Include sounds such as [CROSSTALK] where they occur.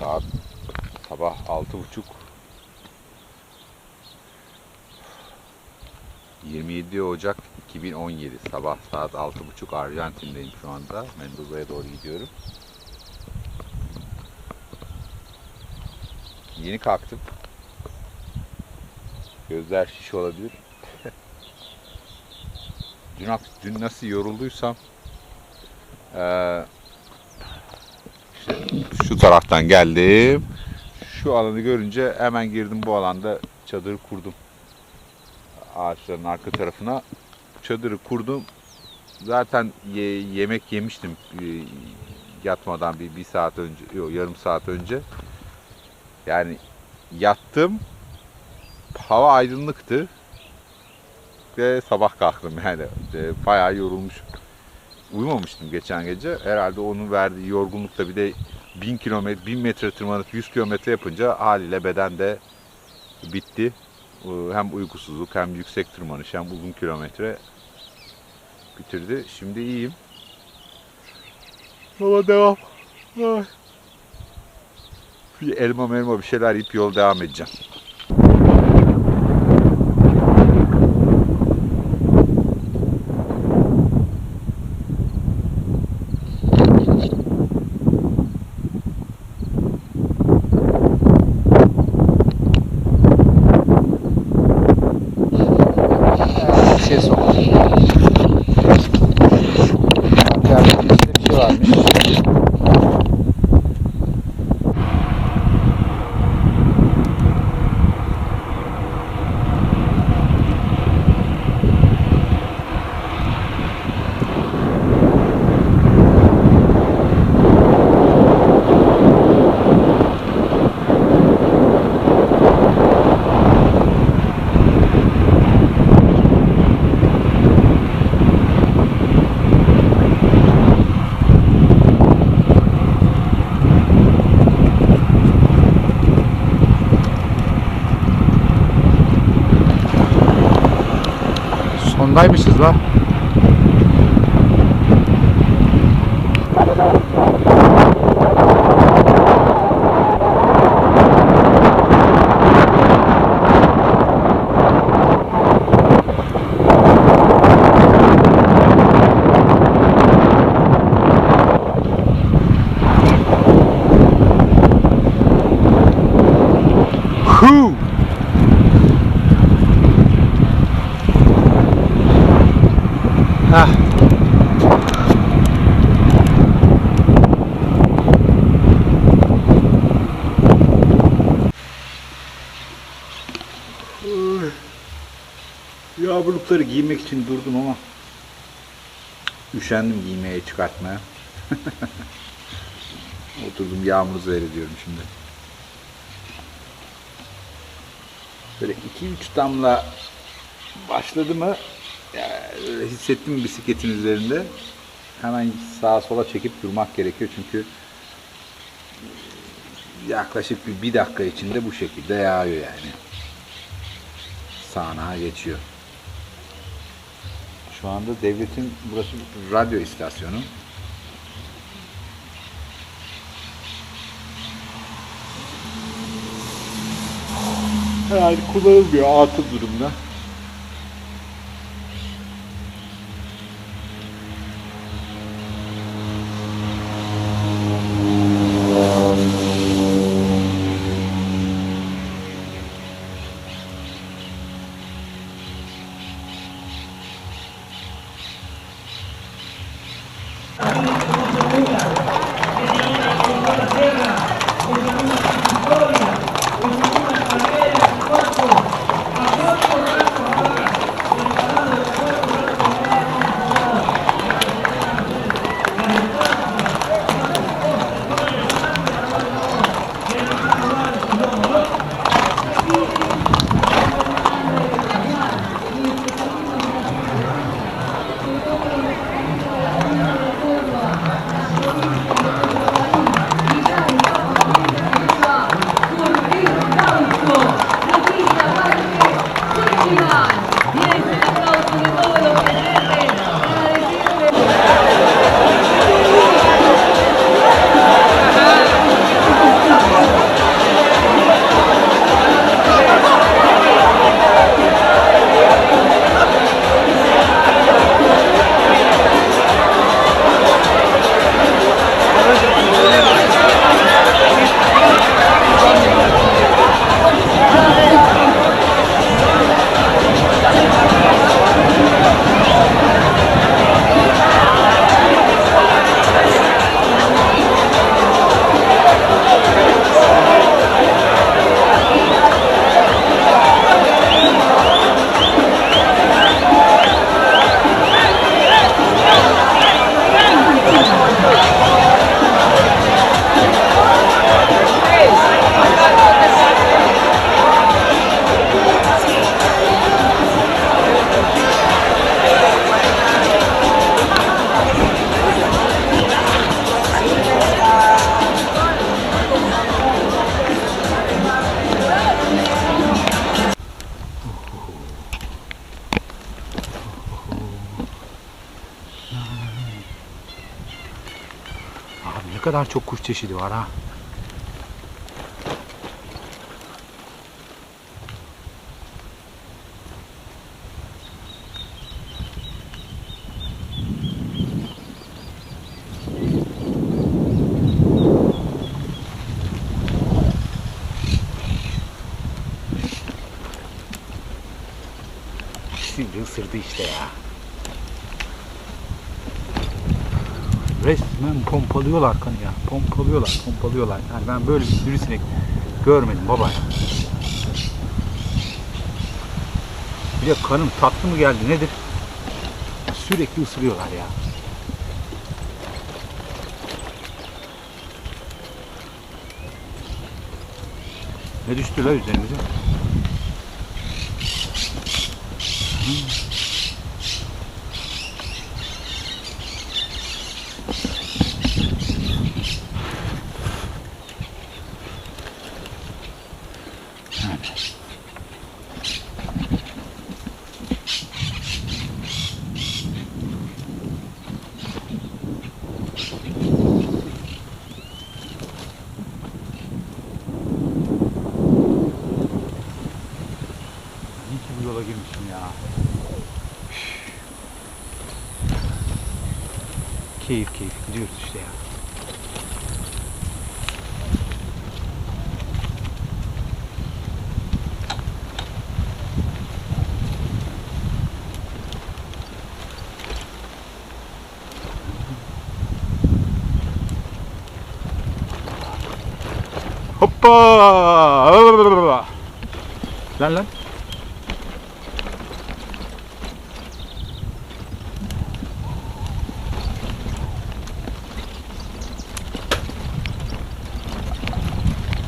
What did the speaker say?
Saat sabah altı buçuk. 27 Ocak 2017 sabah saat 6.30 Arjantin'deyim şu anda. Mendoza'ya doğru gidiyorum. Yeni kalktım. Gözler şiş olabilir. [LAUGHS] dün, dün nasıl yorulduysam işte şu taraftan geldim. Şu alanı görünce hemen girdim bu alanda çadır kurdum. Ağaçların arka tarafına çadırı kurdum. Zaten ye- yemek yemiştim e, yatmadan bir, bir saat önce, yok yarım saat önce. Yani yattım. Hava aydınlıktı. Ve sabah kalktım yani. E, bayağı yorulmuşum. Uyumamıştım geçen gece. Herhalde onun verdiği yorgunlukla bir de 1000 kilometre, 1000 metre tırmanıp 100 kilometre yapınca haliyle beden de bitti. Ee, Hem uykusuzluk hem yüksek tırmanış hem uzun kilometre bitirdi. Şimdi iyiyim. Yola devam. Bir elma melma bir şeyler yiyip yol devam edeceğim. Sondaymışız la. Yağmurlukları giymek için durdum ama üşendim giymeye çıkartmaya. [LAUGHS] Oturdum yağmur seyrediyorum şimdi. Böyle iki üç damla başladı mı ya, öyle hissettim bisikletin üzerinde. Hemen sağa sola çekip durmak gerekiyor çünkü yaklaşık bir, bir dakika içinde bu şekilde yağıyor yani. Sağanağa geçiyor. Şu anda devletin burası radyo istasyonu. Yani kullanılmıyor atıl durumda. Ini kadar çok kuş çeşidi var ha. Sivri ısırdı işte ya. Resmen pompalıyorlar kanı ya. Pompalıyorlar, pompalıyorlar. Yani ben böyle bir sivrisinek görmedim baba. ya. Bir de kanım tatlı mı geldi nedir? Sürekli ısırıyorlar ya. Ne düştü la üzerimize? İyi ki bu yola girmişim ya. Keyif keyif. Gidiyoruz işte ya. Hoppa! Lan lan.